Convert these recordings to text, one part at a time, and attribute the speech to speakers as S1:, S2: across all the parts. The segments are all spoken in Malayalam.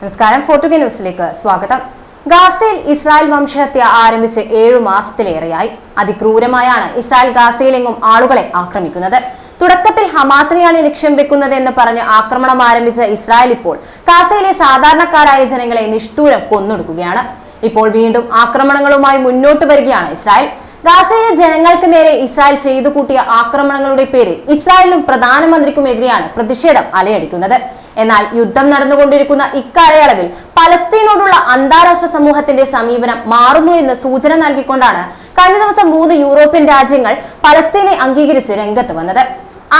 S1: നമസ്കാരം. ഫോർട്ടുഗ ന്യൂസിലേക്ക് സ്വാഗതം. ഗാസയിൽ ഇസ്രായേൽ വംശഹത്യ ആരംഭിച്ച് ഏഴു മാസത്തിലേറെയായി. അതിക്രൂരമായാണ് ഇസ്രായേൽ ഗാസയിലെങ്ങും ആളുകളെ ആക്രമിക്കുന്നത്. തുടക്കത്തിൽ ഹമാസിനെയാണ് ലക്ഷ്യം വെക്കുന്നത് എന്ന് പറഞ്ഞ് ആക്രമണം ആരംഭിച്ച ഇസ്രായേൽ ഇപ്പോൾ ഗാസയിലെ സാധാരണക്കാരായ ജനങ്ങളെ നിഷ്ഠൂരം കൊന്നൊടുക്കുകയാണ്. ഇപ്പോൾ വീണ്ടും ആക്രമണങ്ങളുമായി മുന്നോട്ട് വരികയാണ് ഇസ്രായേൽ. ഗാസയിലെ ജനങ്ങൾക്ക് നേരെ ഇസ്രായേൽ ചെയ്തു കൂട്ടിയ ആക്രമണങ്ങളുടെ പേരിൽ ഇസ്രായേലിനും പ്രധാനമന്ത്രിക്കുമെതിരെയാണ് പ്രതിഷേധം അലയടിക്കുന്നത്. എന്നാൽ യുദ്ധം നടന്നുകൊണ്ടിരിക്കുന്ന ഇക്കാലയളവിൽ പലസ്തീനോടുള്ള അന്താരാഷ്ട്ര സമൂഹത്തിന്റെ സമീപനം മാറുന്നു എന്ന് സൂചന നൽകിക്കൊണ്ടാണ് കഴിഞ്ഞ ദിവസം മൂന്ന് യൂറോപ്യൻ രാജ്യങ്ങൾ പലസ്തീനെ അംഗീകരിച്ച് രംഗത്ത് വന്നത്.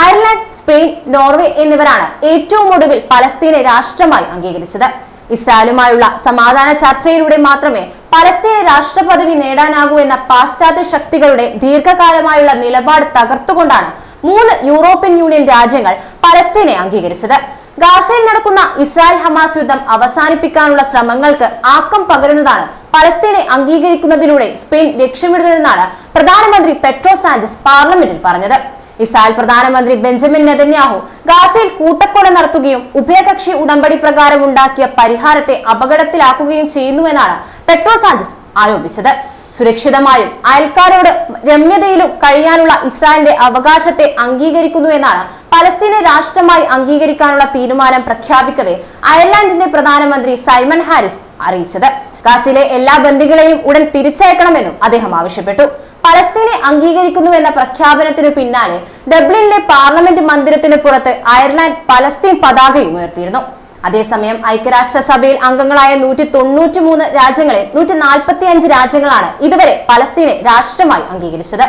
S1: അയർലൻഡ് സ്പെയിൻ നോർവേ എന്നിവരാണ് ഏറ്റവും ഒടുവിൽ പലസ്തീനെ രാഷ്ട്രമായി അംഗീകരിച്ചത്. ഇസ്രായേലുമായുള്ള സമാധാന ചർച്ചയിലൂടെ മാത്രമേ പലസ്തീന് രാഷ്ട്രപദവി നേടാനാകൂ എന്ന പാശ്ചാത്യ ശക്തികളുടെ ദീർഘകാലമായുള്ള നിലപാട് തകർത്തുകൊണ്ടാണ് മൂന്ന് യൂറോപ്യൻ യൂണിയൻ രാജ്യങ്ങൾ പലസ്തീനെ അംഗീകരിച്ചത്. ഗാസയിൽ നടക്കുന്ന ഇസ്രായേൽ ഹമാസ് യുദ്ധം അവസാനിപ്പിക്കാനുള്ള ശ്രമങ്ങൾക്ക് ആക്കം പകരുന്നതാണ് പലസ്തീനെ അംഗീകരിക്കുന്നതിലൂടെ സ്പെയിൻ ലക്ഷ്യമിടുന്നതെന്നാണ് പ്രധാനമന്ത്രി പെട്രോ സാഞ്ചസ് പാർലമെന്റിൽ പറഞ്ഞത്. ഇസ്രായേൽ പ്രധാനമന്ത്രി ബെഞ്ചമിൻ നെതന്യാഹു ഗാസയിൽ കൂട്ടക്കൊല നടത്തുകയും ഉഭയകക്ഷി ഉടമ്പടി പ്രകാരം ഉണ്ടാക്കിയ പരിഹാരത്തെ അപകടത്തിലാക്കുകയും ചെയ്യുന്നുവെന്നാണ് പെട്രോ സാഞ്ചസ് ആരോപിച്ചത്. സുരക്ഷിതമായും അയൽക്കാരോട് രമ്യതയിലും കഴിയാനുള്ള ഇസ്രായേലിന്റെ അവകാശത്തെ അംഗീകരിക്കുന്നു എന്നാണ് പലസ്തീനെ രാഷ്ട്രമായി അംഗീകരിക്കാനുള്ള തീരുമാനം പ്രഖ്യാപിക്കവേ അയർലൻഡിന്റെ പ്രധാനമന്ത്രി സൈമൺ ഹാരിസ് അറിയിച്ചത്. ഗാസിലെ എല്ലാ ബന്ദികളെയും ഉടൻ തിരിച്ചയക്കണമെന്നും അദ്ദേഹം ആവശ്യപ്പെട്ടു. പലസ്തീനെ അംഗീകരിക്കുന്നുവെന്ന പ്രഖ്യാപനത്തിനു പിന്നാലെ ഡബ്ലിനിലെ പാർലമെന്റ് മന്ദിരത്തിന് പുറത്ത് അയർലാൻഡ് പലസ്തീൻ പതാകയും ഉയർത്തിയിരുന്നു. അതേസമയം ഐക്യരാഷ്ട്രസഭയിൽ അംഗങ്ങളായ നൂറ്റി തൊണ്ണൂറ്റി മൂന്ന് രാജ്യങ്ങളിൽ നൂറ്റി നാൽപ്പത്തി അഞ്ച് രാജ്യങ്ങളാണ് ഇതുവരെ പലസ്തീനെ രാഷ്ട്രമായി അംഗീകരിച്ചത്.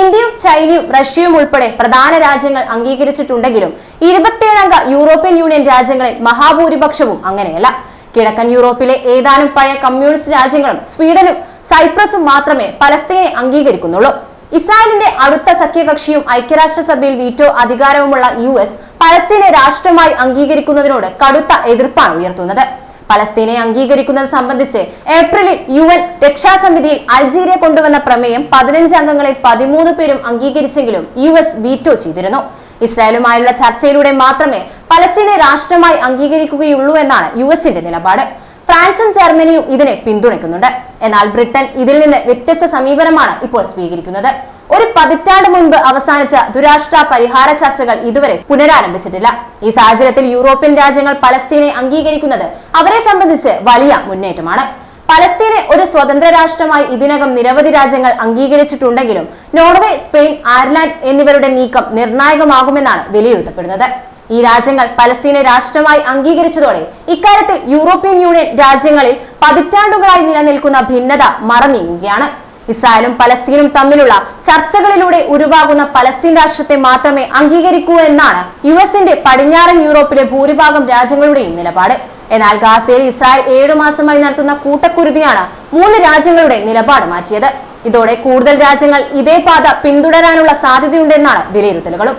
S1: ഇന്ത്യയും ചൈനയും റഷ്യയും ഉൾപ്പെടെ പ്രധാന രാജ്യങ്ങൾ അംഗീകരിച്ചിട്ടുണ്ടെങ്കിലും ഇരുപത്തിയേഴംഗ യൂറോപ്യൻ യൂണിയൻ രാജ്യങ്ങളിൽ മഹാഭൂരിപക്ഷവും അങ്ങനെയല്ല. കിഴക്കൻ യൂറോപ്പിലെ ഏതാനും പഴയ കമ്മ്യൂണിസ്റ്റ് രാജ്യങ്ങളും സ്വീഡനും സൈപ്രസും മാത്രമേ പലസ്തീനെ അംഗീകരിക്കുന്നുള്ളൂ. ഇസ്രായേലിന്റെ അടുത്ത സഖ്യകക്ഷിയും ഐക്യരാഷ്ട്രസഭയിൽ വീറ്റോ അധികാരവുമുള്ള യു എസ് പലസ്തീനെ രാഷ്ട്രമായി അംഗീകരിക്കുന്നതിനോട് കടുത്ത എതിർപ്പാണ് ഉയർത്തുന്നത്. പലസ്തീനെ അംഗീകരിക്കുന്നത് സംബന്ധിച്ച് ഏപ്രിലിൽ യു എൻ രക്ഷാസമിതിയിൽ അൾജീരിയ കൊണ്ടുവന്ന പ്രമേയം പതിനഞ്ച് അംഗങ്ങളിൽ പതിമൂന്ന് പേരും അംഗീകരിച്ചെങ്കിലും യു എസ് വീറ്റോ ചെയ്തിരുന്നു. ഇസ്രായേലുമായുള്ള ചർച്ചയിലൂടെ മാത്രമേ പലസ്തീനെ രാഷ്ട്രമായി അംഗീകരിക്കുകയുള്ളൂ എന്നാണ് യു എസിന്റെ നിലപാട്. ഫ്രാൻസും ജർമ്മനിയും ഇതിനെ പിന്തുണയ്ക്കുന്നുണ്ട്. എന്നാൽ ബ്രിട്ടൻ ഇതിൽ നിന്ന് വ്യത്യസ്ത സമീപനമാണ് ഇപ്പോൾ സ്വീകരിക്കുന്നത്. ഒരു പതിറ്റാണ്ട് മുൻപ് അവസാനിച്ച ദുരാഷ്ട്ര പരിഹാര ചർച്ചകൾ ഇതുവരെ പുനരാരംഭിച്ചിട്ടില്ല. ഈ സാഹചര്യത്തിൽ യൂറോപ്യൻ രാജ്യങ്ങൾ പലസ്തീനെ അംഗീകരിക്കുന്നത് അവരെ സംബന്ധിച്ച് വലിയ മുന്നേറ്റമാണ്. പലസ്തീനെ ഒരു സ്വതന്ത്ര രാഷ്ട്രമായി ഇതിനകം നിരവധി രാജ്യങ്ങൾ അംഗീകരിച്ചിട്ടുണ്ടെങ്കിലും നോർവേ സ്പെയിൻ അയർലാൻഡ് എന്നിവരുടെ നീക്കം നിർണായകമാകുമെന്നാണ് വിലയിരുത്തപ്പെടുന്നത്. ഈ രാജ്യങ്ങൾ പലസ്തീനെ രാഷ്ട്രമായി അംഗീകരിച്ചതോടെ ഇക്കാര്യത്തിൽ യൂറോപ്യൻ യൂണിയൻ രാജ്യങ്ങളിൽ പതിറ്റാണ്ടുകളായി നിലനിൽക്കുന്ന ഭിന്നത മറനീങ്ങുകയാണ് ഇസ്രായേലും പലസ്തീനും തമ്മിലുള്ള ചർച്ചകളിലൂടെ ഉരുവാകുന്ന പലസ്തീൻ രാഷ്ട്രത്തെ മാത്രമേ അംഗീകരിക്കൂ എന്നാണ് യു എസിന്റെ പടിഞ്ഞാറൻ യൂറോപ്പിലെ ഭൂരിഭാഗം രാജ്യങ്ങളുടെയും നിലപാട്. എന്നാൽ ഗാസയിൽ ഇസ്രായേൽ ഏഴു മാസമായി നടത്തുന്ന കൂട്ടക്കുരുതിയാണ് മൂന്ന് രാജ്യങ്ങളുടെ നിലപാട് മാറ്റിയത്. ഇതോടെ കൂടുതൽ രാജ്യങ്ങൾ ഇതേ പാത പിന്തുടരാനുള്ള സാധ്യതയുണ്ടെന്നാണ് വിലയിരുത്തലുകളും.